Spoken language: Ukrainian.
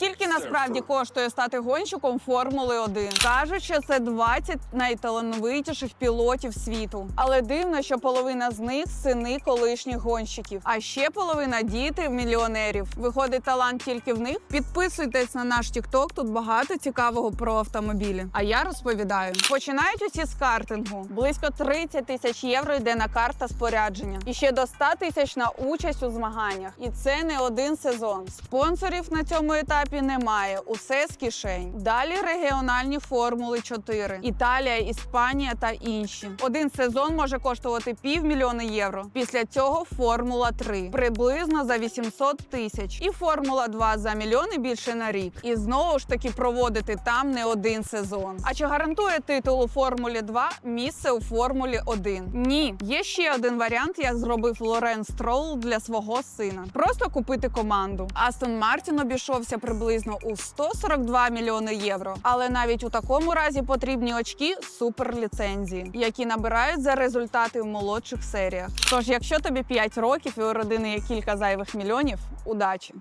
Скільки насправді коштує стати гонщиком Формули 1? Кажуть, що це 20 найталановитіших пілотів світу. Але дивно, що половина з них сини колишніх гонщиків, а ще половина діти мільйонерів. Виходить талант тільки в них. Підписуйтесь на наш TikTok, Тут багато цікавого про автомобілі. А я розповідаю: починають усі з картингу. Близько 30 тисяч євро йде на карта спорядження, і ще до 100 тисяч на участь у змаганнях. І це не один сезон. Спонсорів на цьому етапі немає. Усе з кишень. Далі регіональні формули 4. Італія, Іспанія та інші. Один сезон може коштувати півмільйона євро. Після цього формула 3 приблизно за 800 тисяч. І формула 2 за мільйони більше на рік. І знову ж таки проводити там не один сезон. А чи гарантує титул у формулі 2 місце у формулі 1? Ні, є ще один варіант, як зробив Лорен Строл для свого сина. Просто купити команду. Астон Мартін обійшовся приблизно у 142 мільйони євро. Але навіть у такому разі потрібні очки суперліцензії, які набирають за результати в молодших серіях. Тож, якщо тобі 5 років і у родини є кілька зайвих мільйонів, удачі!